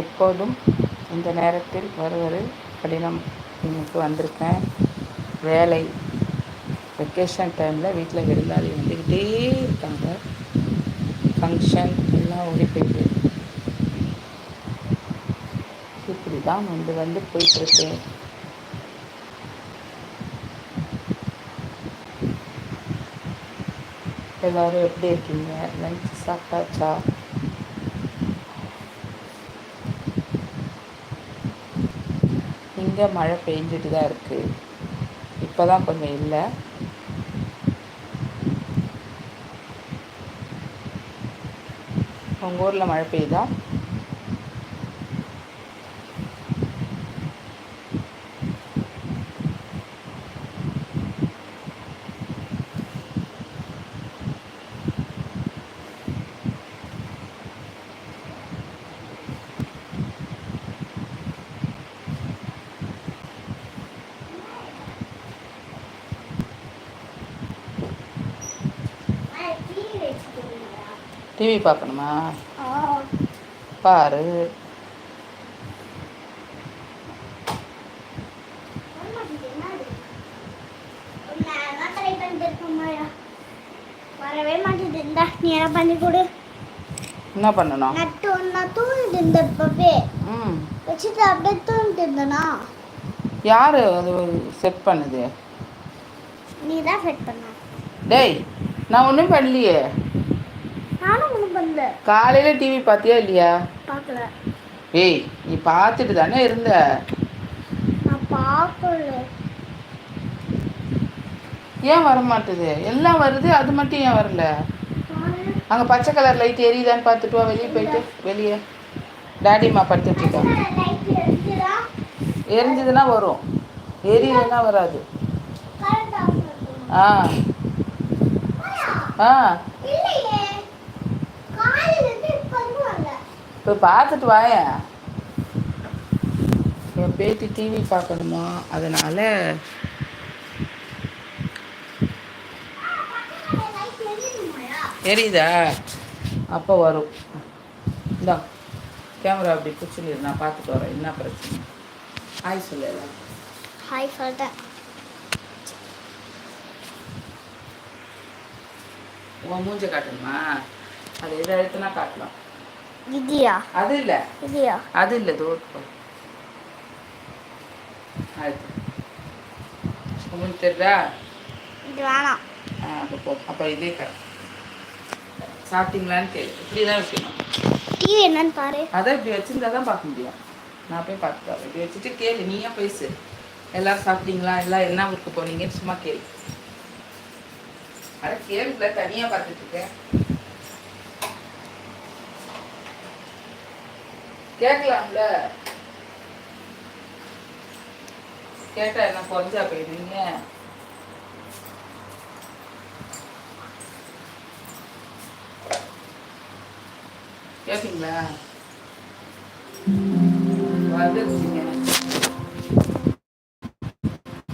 எப்போதும் இந்த நேரத்தில் வருவது கடினம் இன்னைக்கு வந்திருக்கேன். வேலை வெக்கேஷன் டைமில் வீட்டில் விருந்தாளி வந்துக்கிட்டே இருக்காங்க. ஃபங்க்ஷன் எல்லாம் ஓடி போயிட்டு இப்படி தான் வந்து வந்து போயிட்டுருக்கேன் எல்லோரும் எப்படி இருக்கீங்க? லஞ்ச் சாப்பிட்டாச்சா? இங்கே மழை பெஞ்சிட்டு தான் இருக்குது இப்போ தான் கொஞ்சம் இல்லை. உங்கள் ஊரில் மழை பெய்யுதா? டிவி பார்க்கணுமா பாரு. வரவே மாட்டேது இந்தா நீ என்ன பண்ணி கொடு. என்ன பண்ணணும்? நட்டு ஒன்றா தூங்கிட்டு இருந்த இப்பவே. ம். வச்சுட்டு அப்படியே தூங்கிட்டு இருந்தனா? யார் அது செட் பண்ணுது? நீ தான் செட் பண்ண டேய் நான் ஒன்றும் பண்ணலையே. காலையில் டிவி பார்த்தியா இல்லையா? பார்க்கல. ஏய் நீ பார்த்துட்டு தானே இருந்த? ஏன் வர மாட்டுது எல்லாம் வருது அது மட்டும் ஏன் வரல? அங்கே பச்சை கலர் லைட் எரியுதான்னு பார்த்துட்டு வா வெளியே போயிட்டு. வெளியே. டாடிம்மா படுத்துட்டு இருக்காங்க எரிஞ்சதுன்னா வரும். எரியலைன்னா வராது. ஆ. ஆ இல்லையே காலையில இருந்து இப்ப வருவாங்க இப்போ பார்த்துட்டு வாயேன் என் பேத்தி டிவி பார்க்கணுமா? அதனால எரியுதா அப்போ வரும். இந்தா கேமரா அப்படி பிடிச்சிரு நான் பார்த்துட்டு வரேன். என்ன பிரச்சனை? ஆய் சொல்லலாம் ஹாய் சொல்லிட்டேன் உன் மூஞ்ச காட்டணுமா? அது எதை எடுத்துனா காட்டலாம். இதியா அது இல்லை. இதியா அது இல்லை தோ. அது உங்களுக்கு தெரியுதா? இது வேணாம். ஆ அப்போ போ. அப்போ இதே கரெக்ட் சாப்பிட்டீங்களான்னு கேளு. இப்படி தான் வைக்கணும். டிவி என்னன்னு பாரு. அதை இப்படி வச்சிருந்தா தான் பார்க்க முடியும். நான் போய் வரேன். இப்படி வச்சுட்டு கேளு. நீயே பேசு. எல்லாரும் சாப்பிட்டீங்களா? எல்லாம் என்ன ஊருக்கு போனீங்கன்னு சும்மா கேளு. அட கேளுல தனியாக பார்த்துட்டு இருக்கேன். கேட்கலாம்ல? கேட்டா என்ன குறைஞ்சா போயிடுவீங்க? கேட்பீங்களா வந்துருச்சுங்க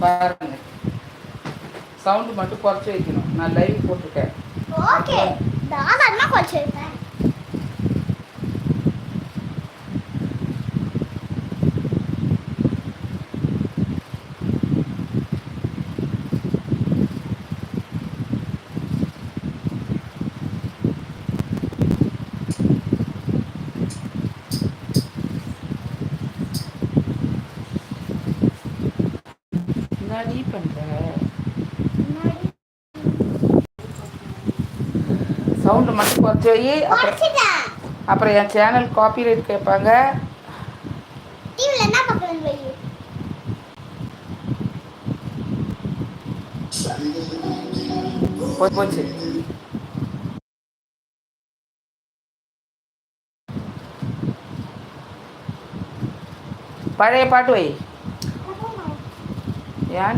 பாருங்க. சவுண்டு மட்டும் குறைச்சி வைக்கணும். நான் லைவ் போட்டிருக்கேன். ஓகே. தாராளமா கொஞ்சம் வைப்பேன். என்னடி முன்னாடி சவுண்டு மட்டும் குறைச்சி வை அப்புறம் அப்புறம் என் சேனல் காப்பிரைட் கேட்பாங்க. போச்சு. பழைய பாட்டு வை. Giá.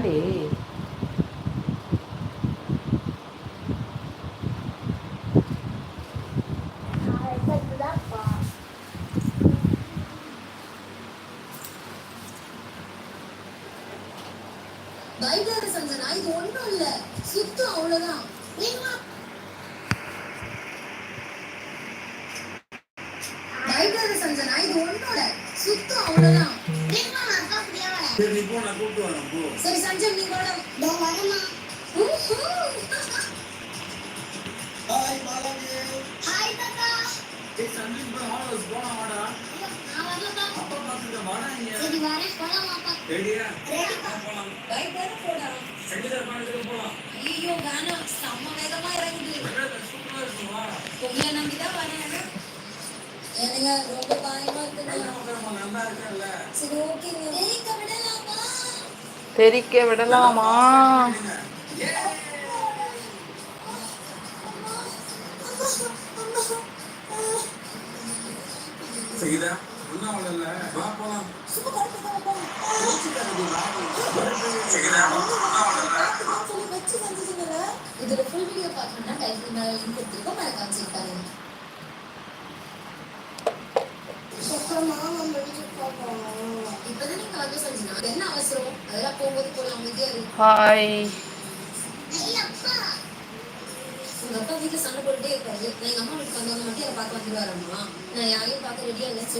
எனக்கு ரொம்ப பயமா இருக்குங்க. சரி ஓகேங்க. விடலாமா? தெரிக்க விடலாமா? செய்தா? ஒன்னும் அவ்வளோ வா போலாம். செஞ்சுட்டீங்கல்ல இதோட ஃபுல் வீடியோ பார்க்கணும்னா டைட்டில் மேல லிங்க் கொடுத்துருக்கோம் மறக்காம செக் பண்ணுங்க அப்புறம் மாமா முடிச்சு போவோம் இப்பதான் நீங்க வந்து செஞ்சுனா என்ன அவசரம் அதெல்லாம் போகும்போது போலாம் அமைதியா இருக்கு ஹாய் உங்க அப்பா வீட்டுல சண்டை போட்டுட்டே இருக்காரு நான் எங்க அம்மா வீட்டுக்கு வந்தவங்க மட்டும் என்ன பார்க்க வந்துருவாரம்மா நான் யாரையும் பார்க்க ரெடியா இல்லைன்னு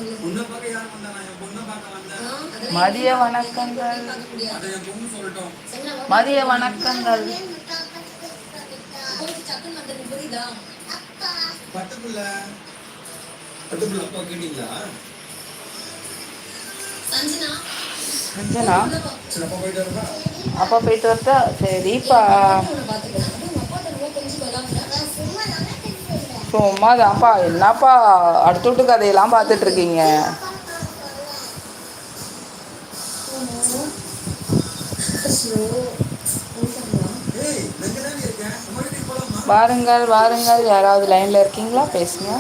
பார்க்க யார் வந்தா நான் என் பார்க்க வந்தேன் மதிய வணக்கங்கள். பார்க்க என் பொண்ணு சொல்லட்டும் மதிய வணக்கங்கள். வந்தது புரியுதா பட்டுக்குள்ள பட்டுக்குள்ள அப்பா கேட்டீங்களா? சஞ்சனா. சஞ்சனா? சரி அப்பா போயிட்டு வரப்பா அப்பா போயிட்டு வரட்டா? நான் சும்மா தான்ப்பா என்னப்பா அடுத்த வீட்டு கதையெல்லாம் பார்த்துட்டு இருக்கீங்க வாருங்கள் வாருங்கள். யாராவது லைனில் இருக்கீங்களா? பேசுங்க.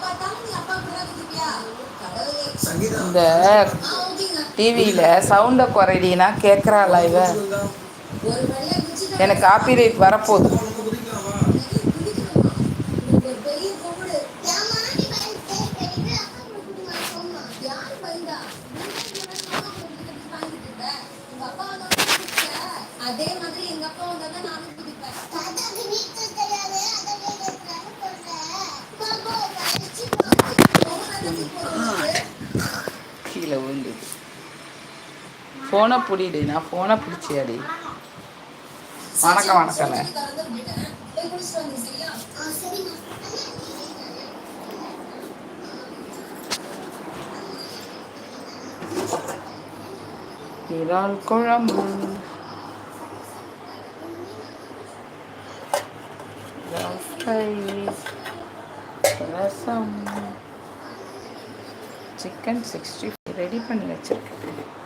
பார்த்தாலும் நீ அப்பா கூட தான் குதிப்பியா கடவுளே சங்கீதா. இந்த டிவியில் சவுண்டை குறையினா கேட்குறாளா இவ? எனக்கு காப்பிரைட் வரப்போகுது நம்ம குதிக்கலாம் வா குதிக்கணுமா உனக்கு ஒரு பெரிய கோடு ஏமா நீ பயந்து பெரிய அப்பா கூட குடிமா போமா யார் பயந்தா நீ தான் இவ்வளவு நேரம் மாமா கூட குதிக்க வாங்கிட்டு இருந்த உங்க அப்பா வந்தா குதிக்க அதே மாதிரி எங்க அப்பா வந்தா தான் நானும் குதிப்பேன் தாத்தாக்கு நீச்ச தெரியாது அதை கேட்கறாரு சொல்றேன் பாப்பா படிச்சு கீழே விழுந்தது ஃபோனை பிடிடி. நான் ஃபோனை பிடிச்சியாடி. வணக்கம் வணக்கம் இறால் குழம்பு. Fry. Rasam. Chicken sixty ready பண்ணி வச்சிருக்கேன்.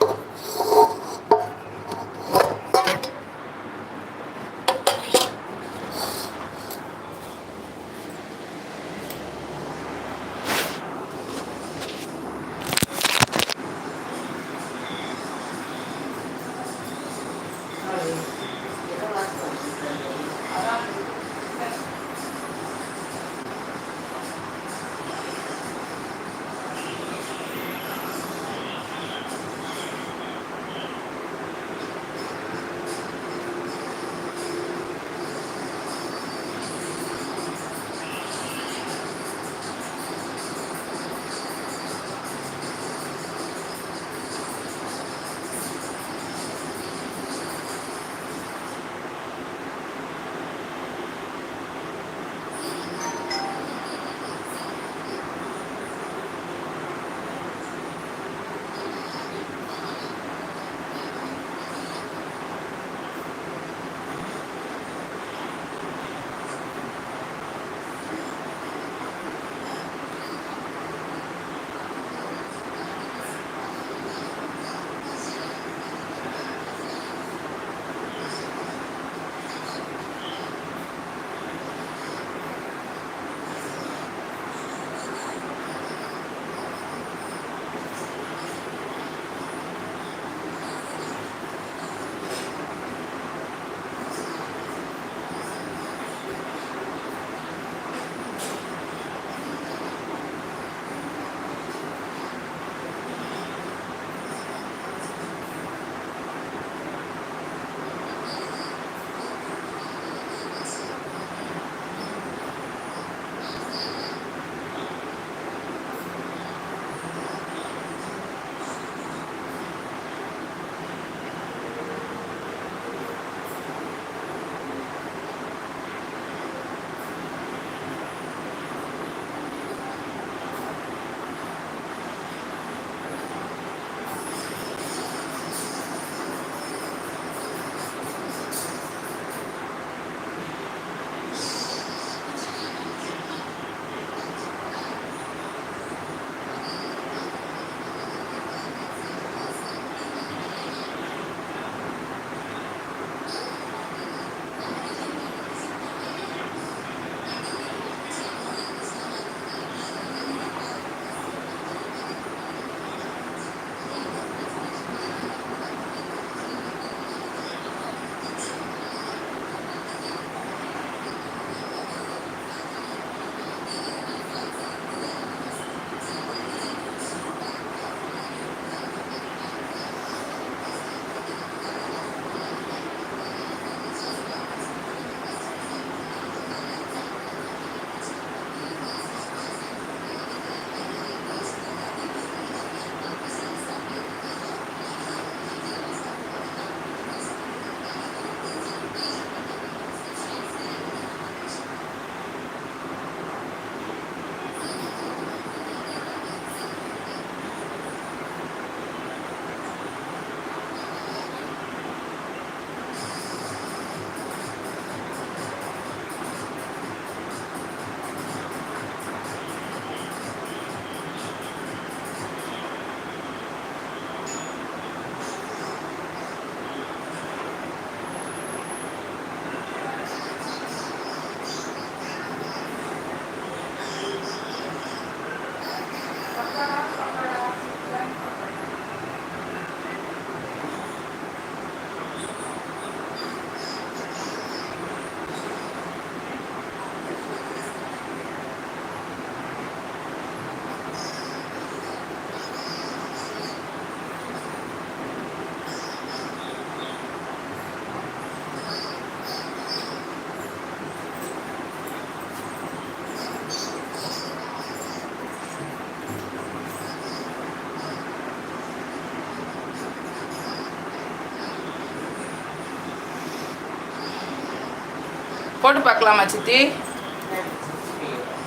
போட்டு பார்க்கலாமா சித்தி?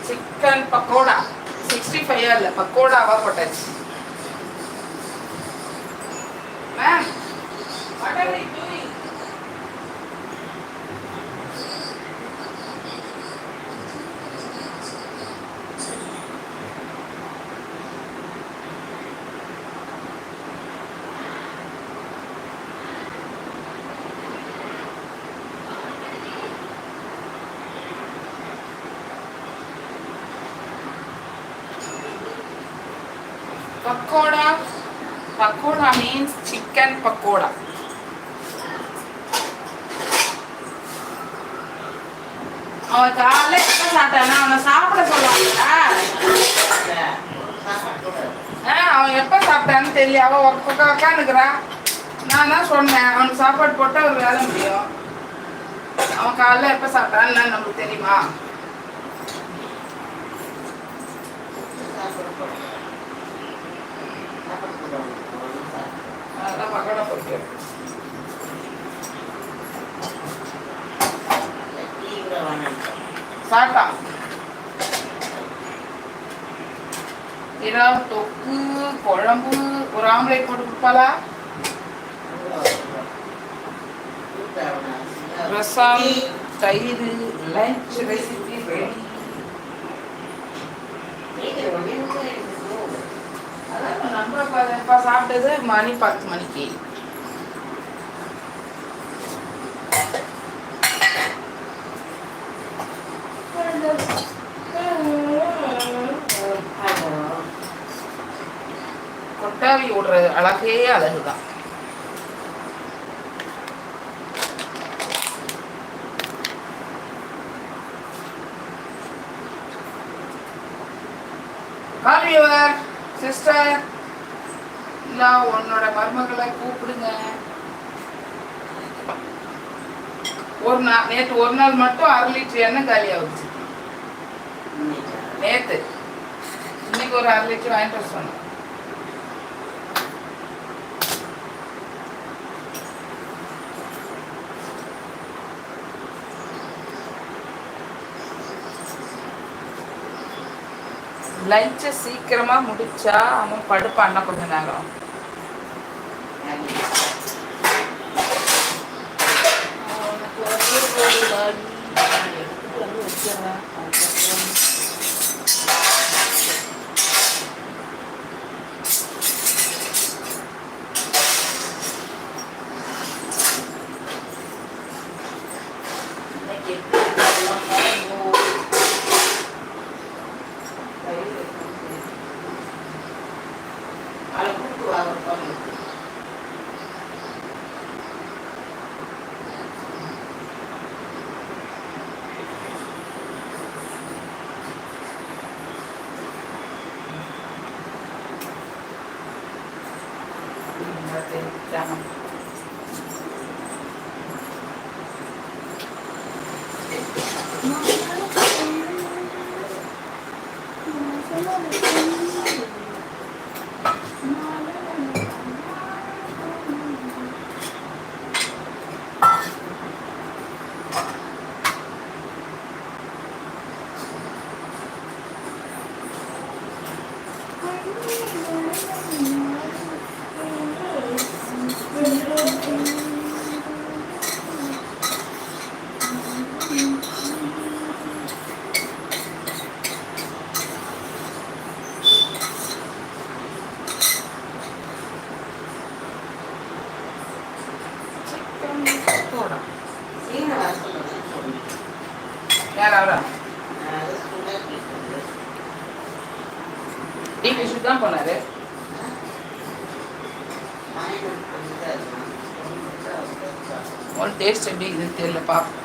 சிக்கன் பக்கோடா. சிக்ஸ்டி ஃபைவ் இல்லை பக்கோடாவா போட்டாச்சு. Ma'am pakoda means chicken pakoda அவன் காலைல எப்ப சாப்பிட்டானா அவனை சாப்பிட சொல்லுவாங்க அவன் எப்ப சாப்பிட்டான்னு தெரியல. அவன் ஒரு பக்கம் உட்காந்துக்கிறான் நான் தான் சொன்னேன் அவனுக்கு சாப்பாடு போட்டா ஒரு வேலை முடியும். அவன் காலைல எப்ப சாப்பிட்டான்னு நமக்கு தெரியுமா? அதெல்லாம் பக்கோடா பொறுக்க சாப்பிட்டான் இரா தொக்கு குழம்பு ஒரு ஆம்லேட் போட்டு கொடுப்பாளா? ரசம் தயிர் லஞ்ச் ரெசிபி ரெடி இப்போ இப்போ சாப்பிட்டது மணி பத்து மணிக்கு. கொட்டாவி விடுறது அழகே அழகுதான். கால் யுவர் சிஸ்டர் இல்ல உன்னோட மருமகளை கூப்பிடுங்க. ஒரு நாள் நேற்று ஒரு நாள் மட்டும் அரை லிட்டர் எண்ணெய் காலி நேற்று நேத்து. இன்னைக்கு ஒரு அரை லிட்டர் வாங்கிட்டு வர சொன்னேன். லஞ்சை சீக்கிரமா முடிச்சா அவன் படுப்பான்னா கொஞ்ச நேரம். அவனுக்கு வந்து ஒரு வழி. எடுத்துட்டு வந்து வச்சிடுறேன். அதுக்கப்புறம் இன்னைக்கு எப்படி இதெல்லாம் பாருங்கோ. தயிர் வைக்கணும். அதை கூப்பிட்டு வாங்க பாருங்க. இந்த தெரிஞ்சாங்க. சிக்கன் பக்கோடா. யார் அவரா டீ குடிச்சிட்டு தான் போனாரு ஒரு டேஸ்ட் எப்படி இருக்குதுன்னு தெரியல பார்ப்போம்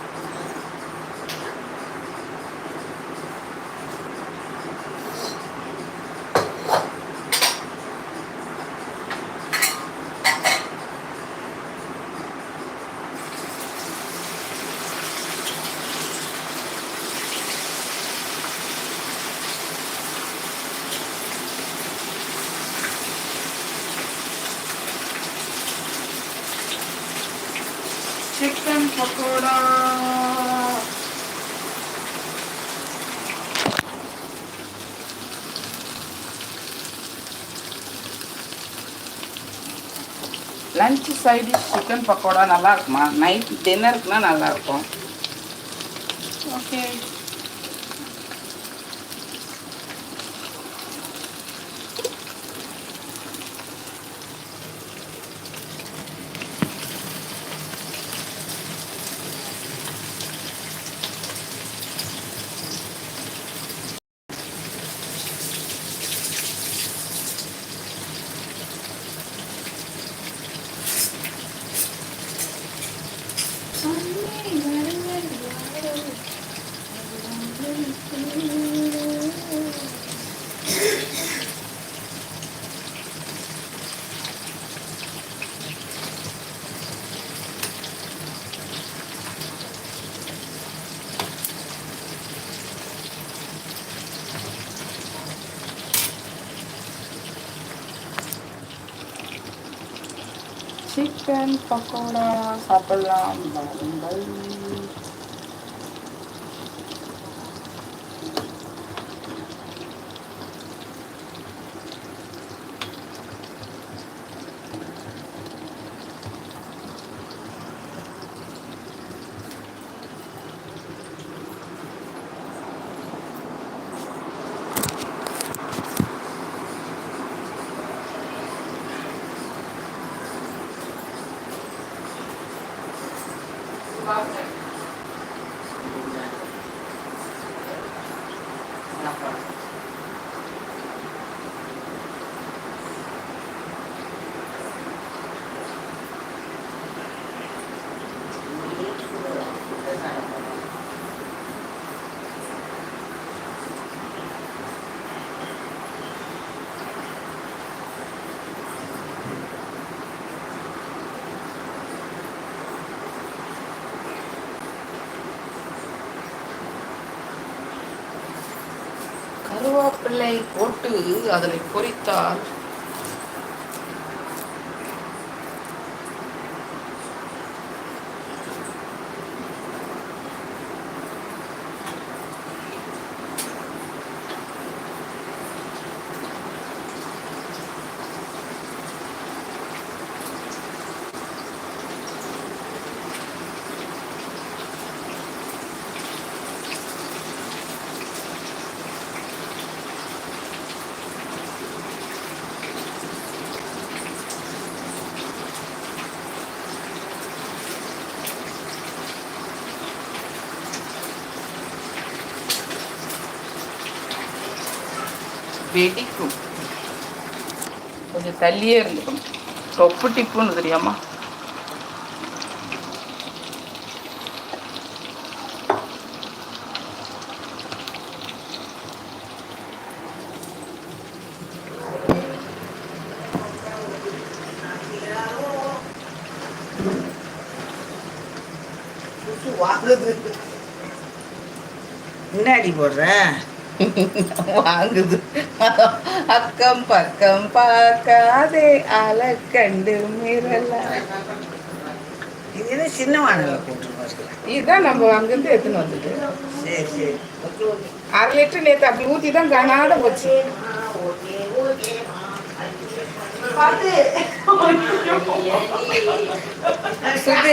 pakoda lunch side chicken pakoda நல்லா இருக்குமா நைட் டின்னருக்குனா நல்லா இருக்கும் ஓகே சிக்கன் பக்கோடா சாப்பிடலாம் வாருங்கள் கருவேப்பிள்ளை போட்டு அதனை பொரித்தால் வெடிக்கும். கொஞ்சம் தள்ளியே இருந்துக்கணும். தொப்பு டிப்புன்னு தெரியாமா. என்ன அடி போடுற? வாங்குது. அக்கம் பக்கம் பார்க்காதே அலக்கண்டு மிரலாம் இது என்ன சின்ன வானல போட்டுருக்கோம் இதுதான் நம்ம அங்கிருந்து எடுத்துன்னு வந்தது சரி சரி. அரை லிட்டர் நேற்று அப்படி ஊற்றி தான் காணாத போச்சு. சுபி